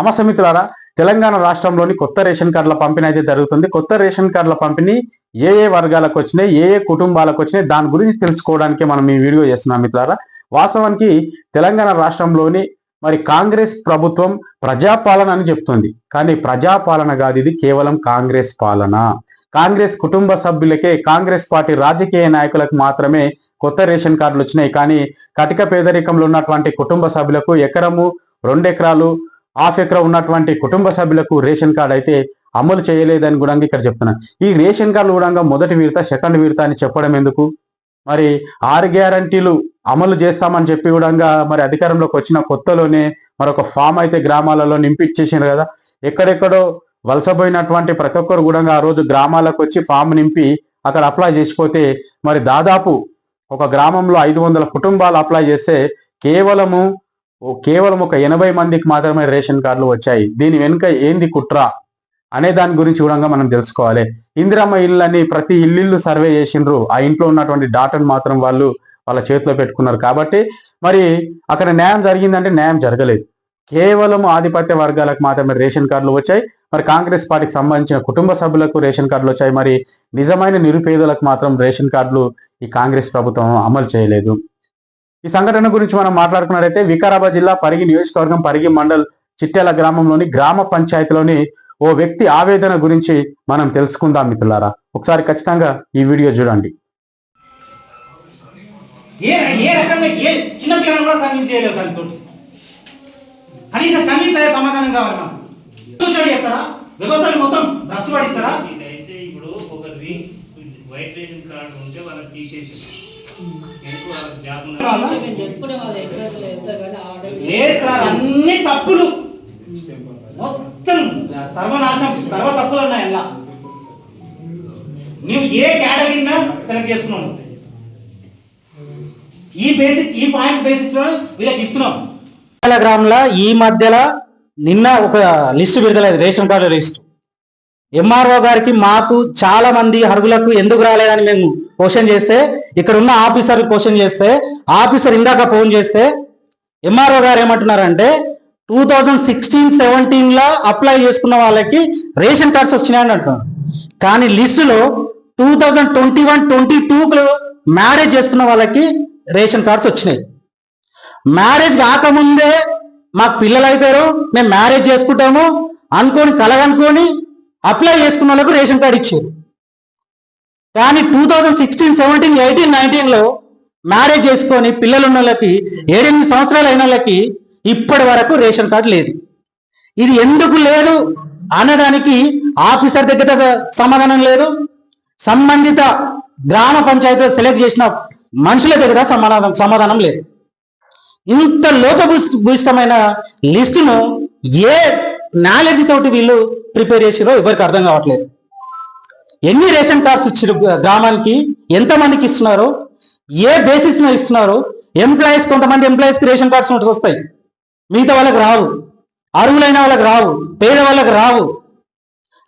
నమస్తే మిత్రులారా తెలంగాణ రాష్ట్రంలోని కొత్త రేషన్ కార్డుల పంపిణీ అయితే జరుగుతుంది. కొత్త రేషన్ కార్డుల పంపిణీ ఏ ఏ వర్గాలకు వచ్చినాయి ఏ ఏ కుటుంబాలకు వచ్చినాయి దాని గురించి తెలుసుకోవడానికి మనం ఈ వీడియో చేస్తున్నాం మిత్రులారా. వాస్తవానికి తెలంగాణ రాష్ట్రంలోని మరి కాంగ్రెస్ ప్రభుత్వం ప్రజాపాలన అని చెప్తుంది. కానీ ప్రజాపాలన కాదు ఇది కేవలం కాంగ్రెస్ పాలన. కాంగ్రెస్ కుటుంబ సభ్యులకే కాంగ్రెస్ పార్టీ రాజకీయ నాయకులకు మాత్రమే కొత్త రేషన్ కార్డులు వచ్చినాయి. కానీ కటిక పేదరికంలో ఉన్నటువంటి కుటుంబ సభ్యులకు ఎకరము రెండెకరాలు హాఫ్ ఎకరా ఉన్నటువంటి కుటుంబ సభ్యులకు రేషన్ కార్డు అయితే అమలు చేయలేదని కూడా ఇక్కడ చెప్తున్నాను ఈ రేషన్ కార్డులు కూడా మొదటి విడత సెకండ్ విడత అని చెప్పడం ఎందుకు? మరి ఆరు గ్యారంటీలు అమలు చేస్తామని చెప్పి కూడా మరి అధికారంలోకి వచ్చిన కొత్తలోనే మరొక ఫామ్ అయితే గ్రామాలలో నింపిచ్చేసారు కదా. ఎక్కడెక్కడో వలసపోయినటువంటి ప్రతి ఒక్కరు కూడా ఆ రోజు గ్రామాలకు వచ్చి ఫామ్ నింపి అక్కడ అప్లై చేసిపోతే మరి దాదాపు ఒక గ్రామంలో ఐదు వందల కుటుంబాలు అప్లై చేస్తే కేవలము ఓ కేవలం ఒక ఎనభై మందికి మాత్రమే రేషన్ కార్డులు వచ్చాయి. దీని వెనుక ఏంది కుట్ర? అనే దాని గురించి కూడా మనం తెలుసుకోవాలి. ఇందిరమ్మ ఇళ్ళని ప్రతి ఇల్లు సర్వే చేసిండ్రు. ఆ ఇంట్లో ఉన్నటువంటి డాటాను మాత్రం వాళ్ళు వాళ్ళ చేతిలో పెట్టుకున్నారు కాబట్టి మరి అక్కడ న్యాయం జరిగిందంటే న్యాయం జరగలేదు. కేవలం ఆధిపత్య వర్గాలకు మాత్రమే రేషన్ కార్డులు వచ్చాయి. మరి కాంగ్రెస్ పార్టీకి సంబంధించిన కుటుంబ సభ్యులకు రేషన్ కార్డులు వచ్చాయి. మరి నిజమైన నిరుపేదలకు మాత్రం రేషన్ కార్డులు ఈ కాంగ్రెస్ ప్రభుత్వం అమలు చేయలేదు. ఈ సంఘటన గురించి మనం మాట్లాడుకున్నట్లయితే వికారాబాద్ జిల్లా పరిగి నియోజకవర్గం పరిగి మండల్ చిట్టెల గ్రామంలోని గ్రామ పంచాయతీలోని ఓ వ్యక్తి ఆవేదన గురించి మనం తెలుసుకుందాం మిత్రులారా. ఒకసారి ఖచ్చితంగా ఈ వీడియో చూడండి. ఏ ఏ రకంగా ఏ చిన్న పిల్లలు కూడా కన్విన్స్ చేయలేవు దానితో. కనీసం కన్విన్స్ అయ్యే సమాధానం కావాలి మనం స్టడీ చేస్తారా? వ్యవస్థలు మొత్తం భ్రష్టు పడిస్తారా? ఇదైతే ఇప్పుడు ఒక రీ- వైట్ రేషన్ కార్డు ఉంటే వాళ్ళకి తీసేసి ఎందుకు సార్ అన్ని తప్పులు. మొత్తం సర్వనాశనం సర్వ తప్పులు ఉన్నాయి అలా నువ్వు ఏ కేటగిరీనా సెలెక్ట్ చేసుకున్నావు ఈ బేసిక్ ఈ పాయింట్స్ బేసిక్స్లో వీళ్ళకి ఇస్తున్నాం. గ్రామంలో ఈ మధ్యలో నిన్న ఒక లిస్టు విడుదలైంది రేషన్ కార్డు లిస్టు. ఎంఆర్ఓ గారికి మాకు చాలా మంది అర్హులకు ఎందుకు రాలేదని మేము క్వశ్చన్ చేస్తే ఇక్కడ ఉన్న ఆఫీసర్ క్వశ్చన్ చేస్తే ఆఫీసర్ ఇందాక ఫోన్ చేస్తే ఎంఆర్ఓ గారు ఏమంటున్నారంటే టూ థౌజండ్ సిక్స్టీన్ సెవెంటీన్లో అప్లై చేసుకున్న వాళ్ళకి రేషన్ కార్డ్స్ వచ్చినాయని అంటున్నారు. కానీ లిస్టులో two thousand twenty one twenty టూలో మ్యారేజ్ చేసుకున్న వాళ్ళకి రేషన్ కార్డ్స్ వచ్చినాయి. మ్యారేజ్ కాకముందే మాకు పిల్లలు అయిపోయారు మేము మ్యారేజ్ చేసుకుంటాము అనుకొని కలగనుకొని అప్లై చేసుకున్న వాళ్ళకు రేషన్ కార్డు ఇచ్చారు. కానీ two thousand sixteen seventeen eighteen నైన్టీన్లో మ్యారేజ్ చేసుకొని పిల్లలు ఉన్న వాళ్ళకి ఏడెనిమిది సంవత్సరాలు అయిన వాళ్ళకి ఇప్పటి వరకు రేషన్ కార్డు లేదు. ఇది ఎందుకు లేదు అనడానికి ఆఫీసర్ దగ్గర సమాధానం లేదు. సంబంధిత గ్రామ పంచాయతీ సెలెక్ట్ చేసిన మనుషుల దగ్గర సమాధానం సమాధానం లేదు. ఇంత లోపభూష్టమైన లిస్టును ఏ నాలెడ్జ్ తోటి వీళ్ళు ప్రిపేర్ చేసిరో ఎవరికి అర్థం కావట్లేదు. ఎన్ని రేషన్ కార్డ్స్ ఇచ్చారు గ్రామానికి ఎంతమందికి ఇస్తున్నారు ఏ బేసిస్ మీద ఇస్తున్నారు ఎంప్లాయీస్ కొంతమంది ఎంప్లాయీస్కి రేషన్ కార్డ్స్ నోటీస్ వస్తాయి. మిగతా వాళ్ళకి రావు. అరువులైన వాళ్ళకి రావు. పేద వాళ్ళకి రావు.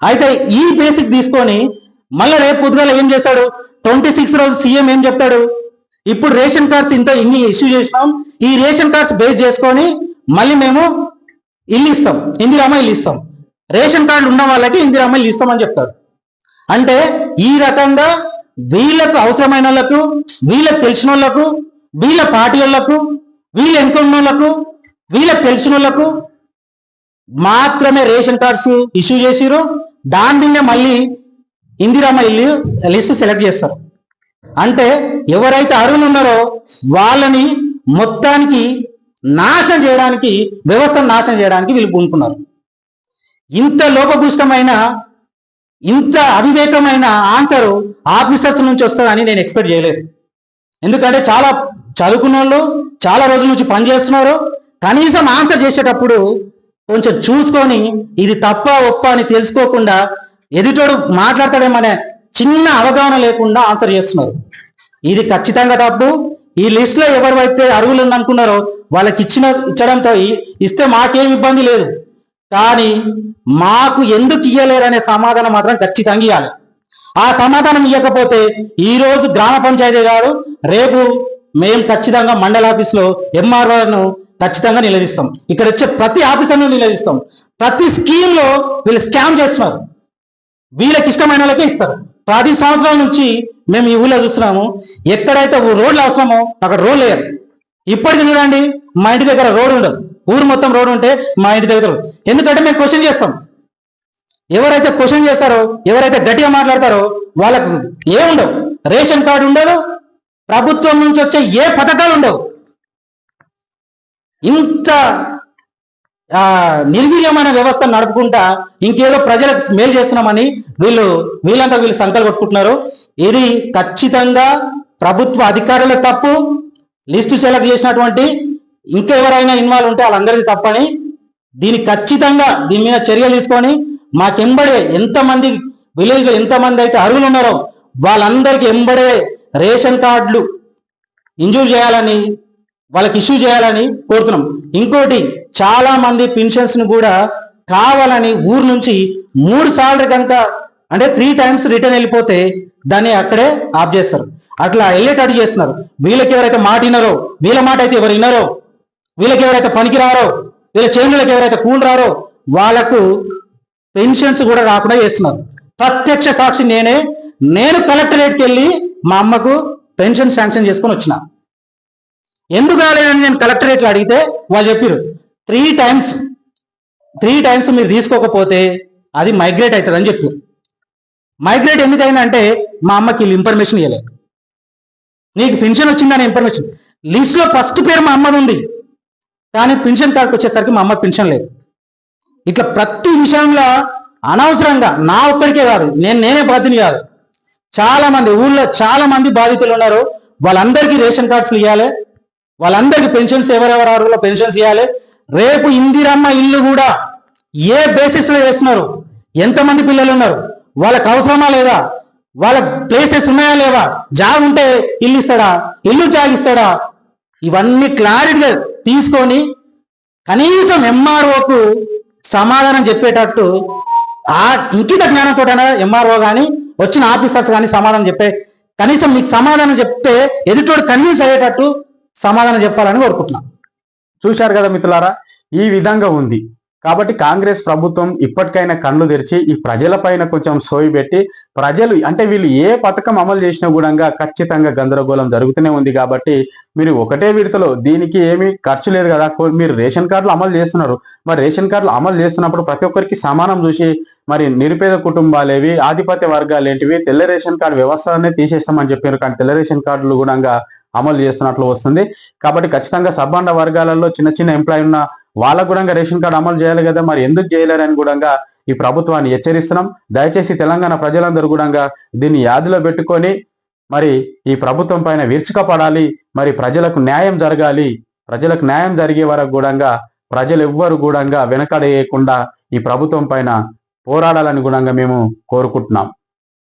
అయితే ఈ బేసిక్ తీసుకొని మళ్ళీ రేపు పొద్దుగాల ఏం చేస్తాడు? ట్వంటీ సిక్స్ రోజు సీఎం ఏం చెప్తాడు? ఇప్పుడు రేషన్ కార్డ్స్ ఇంత ఇన్ని ఇష్యూ చేసినాం. ఈ రేషన్ కార్డ్స్ బేస్ చేసుకొని మళ్ళీ మేము ఇల్లు ఇస్తాం. ఇందిరామ ఇల్లు ఇస్తాం. రేషన్ కార్డు ఉన్న వాళ్ళకి ఇందిరామ ఇల్లు ఇస్తామని చెప్తారు. అంటే ఈ రకంగా వీళ్ళకు అవసరమైన వాళ్ళకు వీళ్ళకు తెలిసిన వాళ్ళకు వీళ్ళ పార్టీ వాళ్ళకు వీళ్ళ ఎన్నుకున్న వాళ్ళకు వీళ్ళకి తెలిసిన వాళ్ళకు మాత్రమే రేషన్ కార్డ్స్ ఇష్యూ చేసిరు దాని మీద మళ్ళీ ఇందిరామ ఇల్లు లిస్టు సెలెక్ట్ చేస్తారు. అంటే ఎవరైతే అరువులు ఉన్నారో వాళ్ళని మొత్తానికి నాశనం చేయడానికి వ్యవస్థను నాశనం చేయడానికి వీళ్ళు పూనుకున్నారు. ఇంత లోపభూష్టమైన ఇంత అవివేకమైన ఆన్సర్ ఆఫీసర్స్ నుంచి వస్తుందని నేను ఎక్స్పెక్ట్ చేయలేదు. ఎందుకంటే చాలా చదువుకున్న వాళ్ళు చాలా రోజుల నుంచి పనిచేస్తున్నారు కనీసం ఆన్సర్ చేసేటప్పుడు కొంచెం చూసుకొని ఇది తప్ప ఒప్ప అని తెలుసుకోకుండా ఎదుటోడు మాట్లాడతాడేమనే చిన్న అవగాహన లేకుండా ఆన్సర్ చేస్తున్నారు. ఇది ఖచ్చితంగా తప్పు. ఈ లిస్ట్లో ఎవరు ఎవరైతే అర్హులు అనుకున్నారో వాళ్ళకి ఇచ్చిన ఇచ్చడంతో ఇస్తే మాకేం ఇబ్బంది లేదు. కానీ మాకు ఎందుకు ఇయ్యలేరనే సమాధానం మాత్రం ఖచ్చితంగా ఇవ్వాలి ఆ సమాధానం ఇవ్వకపోతే ఈ రోజు గ్రామ పంచాయతీ గారు రేపు మేము ఖచ్చితంగా మండల ఆఫీస్లో ఎంఆర్ఓను ఖచ్చితంగా నిలదీస్తాం. ఇక్కడ వచ్చే ప్రతి ఆఫీసర్ను నిలదీస్తాం. ప్రతి స్కీమ్లో వీళ్ళు స్కామ్ చేస్తున్నారు. వీళ్ళకి ఇష్టమైన వాళ్ళకే ఇస్తారు. పది సంవత్సరాల నుంచి మేము ఈ ఊళ్ళో చూస్తున్నాము. ఎక్కడైతే రోడ్లు అవసరమో అక్కడ రోడ్లు లేరు ఇప్పటికి చూడండి మా ఇంటి దగ్గర రోడ్ ఉండదు. ఊరు మొత్తం రోడ్డు ఉంటే మా ఇంటి దగ్గర ఎందుకంటే మేము క్వశ్చన్ చేస్తాం. ఎవరైతే క్వశ్చన్ చేస్తారో ఎవరైతే గట్టిగా మాట్లాడతారో వాళ్ళకు ఏముండవు రేషన్ కార్డు ఉండదు. ప్రభుత్వం నుంచి వచ్చే ఏ పథకాలు ఉండవు. ఇంత నిర్వీర్యమైన వ్యవస్థ నడుపుకుంటా ఇంకేదో ప్రజలకు మేలు చేస్తున్నామని వీళ్ళు వీళ్ళంతా వీళ్ళు సంకలు కొట్టుకుంటున్నారు. ఇది ఖచ్చితంగా ప్రభుత్వ అధికారుల తప్పు. లిస్టు సెలెక్ట్ చేసినటువంటి ఇంకెవరైనా ఇన్వాల్వ్ ఉంటే వాళ్ళందరిది తప్పని దీనికి ఖచ్చితంగా దీని మీద చర్యలు తీసుకొని మాకెంబడే ఎంతమంది విలేజ్లో ఎంతమంది అయితే అర్హులు ఉన్నారో వాళ్ళందరికీ ఎంబడే రేషన్ కార్డులు ఇంజూర్ చేయాలని వాళ్ళకి ఇష్యూ చేయాలని కోరుతున్నాం. ఇంకోటి చాలా మంది కూడా కావాలని ఊరు నుంచి మూడు సార్లు కనుక అంటే త్రీ టైమ్స్ రిటర్న్ వెళ్ళిపోతే దాన్ని అక్కడే ఆఫ్ చేస్తారు. అట్లా వెళ్ళేటట్టు చేస్తున్నారు. వీళ్ళకి ఎవరైతే మాట వినరో వీళ్ళ మాట అయితే ఎవరు వినరో వీళ్ళకి ఎవరైతే పనికి రారో వీళ్ళ చేనులకు ఎవరైతే కూలి రారో వాళ్ళకు పెన్షన్స్ కూడా రాకుండా చేస్తున్నారు. ప్రత్యక్ష సాక్షి నేనే. నేను కలెక్టరేట్కి వెళ్ళి మా అమ్మకు పెన్షన్ శాంక్షన్ చేసుకొని వచ్చిన. ఎందుకు రాలేదని నేను కలెక్టరేట్లో అడిగితే వాళ్ళు చెప్పారు త్రీ టైమ్స్ త్రీ టైమ్స్ మీరు తీసుకోకపోతే అది మైగ్రేట్ అవుతుంది అని చెప్పారు మైగ్రేట్ ఎందుకైందంటే మా అమ్మకి వీళ్ళు ఇన్ఫర్మేషన్ ఇవ్వలేదు నీకు పెన్షన్ వచ్చిందనే ఇన్ఫర్మేషన్. లిస్ట్లో ఫస్ట్ పేరు మా అమ్మది ఉంది. కానీ పెన్షన్ కార్డుకి వచ్చేసరికి మా అమ్మ పెన్షన్ లేదు. ఇట్లా ప్రతి విషయంలో అనవసరంగా నా ఒక్కడికే కాదు నేను నేనే బాధ్యుని కాదు. చాలా మంది ఊళ్ళో చాలా మంది బాధితులు ఉన్నారు. వాళ్ళందరికీ రేషన్ కార్డ్స్ ఇవ్వాలి. వాళ్ళందరికీ పెన్షన్స్ ఎవరెవరు అర్హులో పెన్షన్స్ ఇవ్వాలి. రేపు ఇందిరమ్మ ఇల్లు కూడా ఏ బేసిస్లో చేస్తున్నారు ఎంతమంది పిల్లలు ఉన్నారు? వాళ్ళకి అవసరమా లేదా? వాళ్ళ ప్లేసెస్ ఉన్నాయా లేవా? జాగ్ ఉంటే ఇల్లు ఇస్తాడా? ఇల్లు జాగిస్తాడా? ఇవన్నీ క్లారిటీగా తీసుకొని కనీసం ఎంఆర్ఓకు సమాధానం చెప్పేటట్టు ఆ ఇంకిత జ్ఞానంతో ఎంఆర్ఓ కానీ వచ్చిన ఆఫీసర్స్ కానీ సమాధానం చెప్పే కనీసం మీకు సమాధానం చెప్తే ఎదుటోడు కన్విన్స్ అయ్యేటట్టు సమాధానం చెప్పాలని కోరుకుంటున్నాను. చూశారు కదా మిత్రులారా? ఈ విధంగా ఉంది. కాబట్టి కాంగ్రెస్ ప్రభుత్వం ఇప్పటికైనా కళ్ళు తెరిచి ఈ ప్రజలపైన కొంచెం సోయి పెట్టి ప్రజలు అంటే వీళ్ళు ఏ పథకం అమలు చేసినా కూడా ఖచ్చితంగా గందరగోళం జరుగుతూనే ఉంది కాబట్టి మీరు ఒకటే విడతలో దీనికి ఏమీ ఖర్చు లేదు కదా. మీరు రేషన్ కార్డులు అమలు చేస్తున్నారు. మరి రేషన్ కార్డులు అమలు చేస్తున్నప్పుడు ప్రతి ఒక్కరికి సమానం చూసి మరి నిరుపేద కుటుంబాలేవి ఆధిపత్య వర్గాలు ఏంటివి తెల్ల రేషన్ కార్డు వ్యవస్థనే తీసేస్తామని చెప్పారు. కానీ తెల్ల రేషన్ కార్డులు కూడా అమలు చేస్తున్నట్లు వస్తుంది. కాబట్టి ఖచ్చితంగా సబ్బండ వర్గాలలో చిన్న చిన్న ఎంప్లాయీ ఉన్న వాళ్ళకు కూడా రేషన్ కార్డు అమలు చేయాలి కదా మరి ఎందుకు చేయలేరని కూడా ఈ ప్రభుత్వాన్ని హెచ్చరిస్తున్నాం. దయచేసి తెలంగాణ ప్రజలందరూ కూడా దీన్ని యాదిలో పెట్టుకొని మరి ఈ ప్రభుత్వం పైన విరుచుకపడాలి మరి ప్రజలకు న్యాయం జరగాలి ప్రజలకు న్యాయం జరిగే వరకు కూడా ప్రజలు ఎవ్వరు కూడా వెనకడేయకుండా ఈ ప్రభుత్వం పైన పోరాడాలని కూడా మేము కోరుకుంటున్నాం.